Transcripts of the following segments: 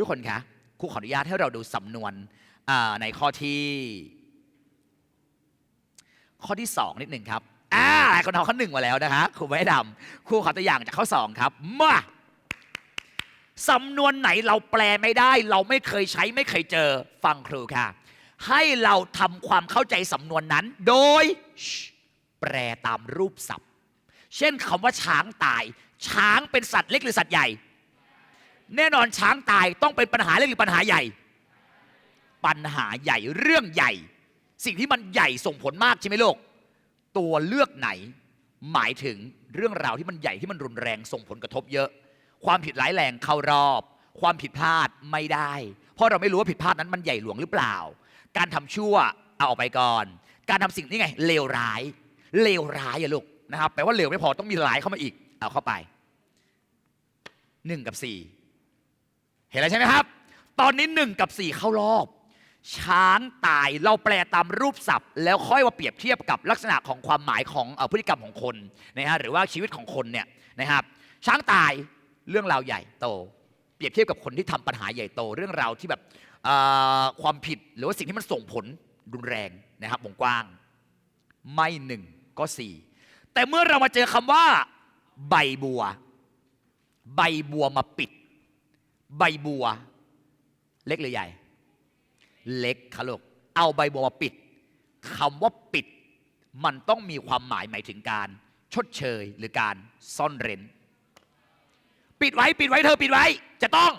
ทุกคนคะครูขออนุญาตให้เราดูสำนวนในข้อที่ ข้อที่ 2 นิดหนึ่งครับอ่าคนเอาข้อหนึ่งมาแล้วนะคะครูไม่ดำครูขอตัวอย่างจากข้อ2ครับมาสำนวนไหนเราแปลไม่ได้ เราไม่เคยใช้ไม่เคยเจอฟังครูค่ะ ให้เราทำความเข้าใจสำนวนนั้น โดย แปลตามรูปศัพท์ เช่นคำว่าช้างตาย ช้างเป็นสัตว์เล็กหรือสัตว์ใหญ่ แน่นอนช้างตายต้องเป็นปัญหาเล็กหรือปัญหาใหญ่ ปัญหาใหญ่เรื่องใหญ่ สิ่งที่มันใหญ่ส่งผลมากใช่ไหมลูกตัวเลือกไหน หมายถึงเรื่องราวที่มันใหญ่ที่มันรุนแรงส่งผลกระทบเยอะ ความผิดร้ายแรงเข้ารอบ ความผิดพลาดไม่ได้ เพราะเราไม่รู้ว่าผิดพลาดนั้นมันใหญ่หลวงหรือเปล่า การทำชั่วเอาออกไปก่อน การทำสิ่งนี้ไงเลวร้าย เลวร้ายอะลูกนะครับแปลว่าเลวไม่พอต้องมีร้ายเข้ามาอีก เอาเข้าไปหนึ่งกับสี่ เห็นแล้วใช่ไหมครับ ตอนนี้หนึ่งกับสี่เข้ารอบ ช้างตายเราแปลตามรูปศัพท์ แล้วค่อยมาเปรียบเทียบกับลักษณะของความหมายของอพฤติกรรมของคนนะฮะหรือว่าชีวิตของคนเนี่ยนะครับ ช้างตายเรื่องราวใหญ่โต เปรียบเทียบกับคนที่ทำปัญหาใหญ่โต เรื่องราวที่แบบความผิดหรือว่าสิ่งที่มันส่งผลรุนแรงนะครับวงกว้าง ไม่หนึ่งก็สี่แต่เมื่อเรามาเจอคำว่า ใบบัว ใบบัวมาปิด ใบบัว เล็กหรือใหญ่ เล็กค่ะลูกเอาใบบัวมาปิดคำว่าปิด มันต้องมีความหมายหมายถึงการ ชดเชยหรือการซ่อนเร้น ปิดไว้ปิดไว้เธอปิดไว้ จะต้อง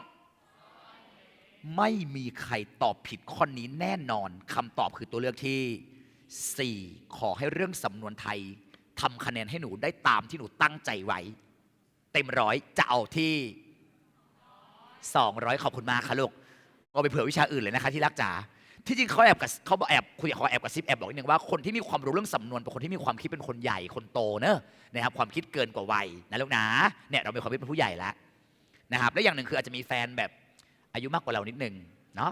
ไม่มีใครตอบผิดข้อนี้แน่นอนคำตอบคือตัวเลือกที่ 4 ขอให้เรื่องสำนวนไทยทำคะแนนให้หนูได้ตามที่หนูตั้งใจไว้ เต็มร้อยจะเอาที่ 200 ขอบคุณมากค่ะลูกเอาไปเผื่อวิชาอื่นเลยนะคะที่รักจ๋าที่จริงเขาแอบกับเขาบอกแอบคุยเขาแอบกับซิบแอบบอกนิดนึงว่าคนที่มีความรู้เรื่องสำนวนเป็นคนที่มีความคิดเป็นคนใหญ่คนโตเนอะนะครับความคิดเกินกว่าวัยนะลูกนะเนี่ยเรามีความคิดเป็นผู้ใหญ่แล้วนะครับและอย่างหนึ่งคืออาจจะมีแฟนแบบอายุมากกว่าเรานิดนึงเนาะ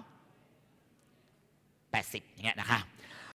80อย่างเงี้ยนะคะ